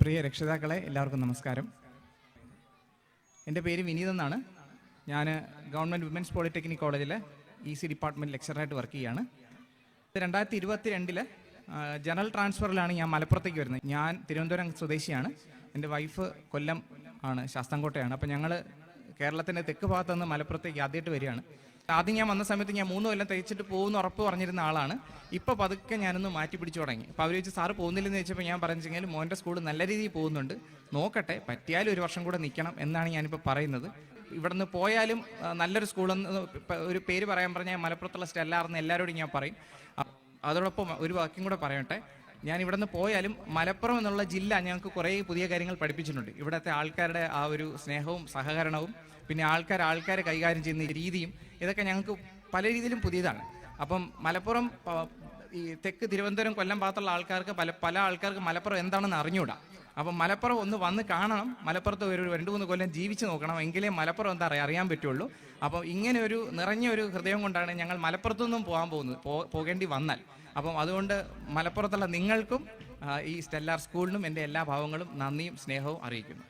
പ്രിയ രക്ഷിതാക്കളെ എല്ലാവർക്കും നമസ്കാരം. എന്റെ പേര് വിനീത് എന്നാണ്. ഞാൻ ഗവൺമെന്റ് വിമൻസ് പോളിടെക്നിക് കോളേജിലെ ഇ സി ഡിപ്പാർട്ട്മെന്റ് ലെക്ചറായിട്ട് വർക്ക് ചെയ്യുകയാണ് രണ്ടായിരത്തി ഇരുപത്തി രണ്ടിൽ ജനറൽ ട്രാൻസ്ഫറിലാണ് ഞാൻ മലപ്പുറത്തേക്ക് വരുന്നത്. ഞാൻ തിരുവനന്തപുരം സ്വദേശിയാണ്. എന്റെ വൈഫ് കൊല്ലം ആണ് ശാസ്താംകോട്ടയാണ്. അപ്പോൾ ഞങ്ങൾ കേരളത്തിന്റെ തെക്ക് ഭാഗത്തുനിന്ന് മലപ്പുറത്തേക്ക് ആദ്യമായിട്ട് വരികയാണ്. ആദ്യം ഞാൻ വന്ന സമയത്ത് ഞാൻ മൂന്ന് കൊല്ലം തയ്ച്ചിട്ട് പോകുന്ന ഉറപ്പ് പറഞ്ഞിരുന്ന ആളാണ്. ഇപ്പോൾ പതുക്കെ ഞാനൊന്ന് മാറ്റി പിടിച്ചു തുടങ്ങി. അപ്പോൾ അവർ വെച്ച് സാറ് പോകുന്നില്ലെന്ന് ചോദിച്ചപ്പോൾ ഞാൻ പറഞ്ഞെങ്കിൽ മോന്റെ സ്കൂൾ നല്ല രീതിയിൽ പോകുന്നുണ്ട്. നോക്കട്ടെ പറ്റിയാലും ഒരു വർഷം കൂടെ നിൽക്കണം എന്നാണ് ഞാനിപ്പോൾ പറയുന്നത്. ഇവിടെ നിന്ന് പോയാലും നല്ലൊരു സ്കൂളെന്ന് ഒരു പേര് പറയാൻ പറഞ്ഞാൽ മലപ്പുറത്തുള്ള സ്റ്റെല്ലാർന്ന് എല്ലാവരോടും ഞാൻ പറയും. അതോടൊപ്പം ഒരു വാക്യം കൂടെ പറയട്ടെ. ഞാൻ ഇവിടെ നിന്ന് പോയാലും മലപ്പുറം എന്നുള്ള ജില്ല ഞങ്ങൾക്ക് കുറേ പുതിയ കാര്യങ്ങൾ പഠിപ്പിച്ചിട്ടുണ്ട്. ഇവിടുത്തെ ആൾക്കാരുടെ ആ ഒരു സ്നേഹവും സഹകരണവും പിന്നെ ആൾക്കാർ ആൾക്കാരെ കൈകാര്യം ചെയ്യുന്ന രീതിയും ഇതൊക്കെ ഞങ്ങൾക്ക് പല രീതിയിലും പുതിയതാണ്. അപ്പം മലപ്പുറം ഈ തെക്ക് തിരുവനന്തപുരം കൊല്ലം ഭാഗത്തുള്ള ആൾക്കാർക്ക് പല പല ആൾക്കാർക്ക് മലപ്പുറം എന്താണെന്ന് അറിഞ്ഞുകൂടാ. അപ്പം മലപ്പുറം ഒന്ന് വന്ന് കാണണം. മലപ്പുറത്ത് ഒരു രണ്ട് മൂന്ന് കൊല്ലം ജീവിച്ച് നോക്കണം. എങ്കിലേ മലപ്പുറം എന്താ പറയുക അറിയാൻ പറ്റുള്ളൂ. അപ്പം ഇങ്ങനെ ഒരു നിറഞ്ഞ ഒരു ഹൃദയം കൊണ്ടാണ് ഞങ്ങൾ മലപ്പുറത്തു നിന്നും പോകാൻ പോകുന്നത്. പോകേണ്ടി വന്നാൽ. അപ്പം അതുകൊണ്ട് മലപ്പുറത്തുള്ള നിങ്ങൾക്കും ഈ സ്റ്റെല്ലാർ സ്കൂളിനും എന്റെ എല്ലാ ഭാവങ്ങളും നന്ദിയും സ്നേഹവും അറിയിക്കുന്നു.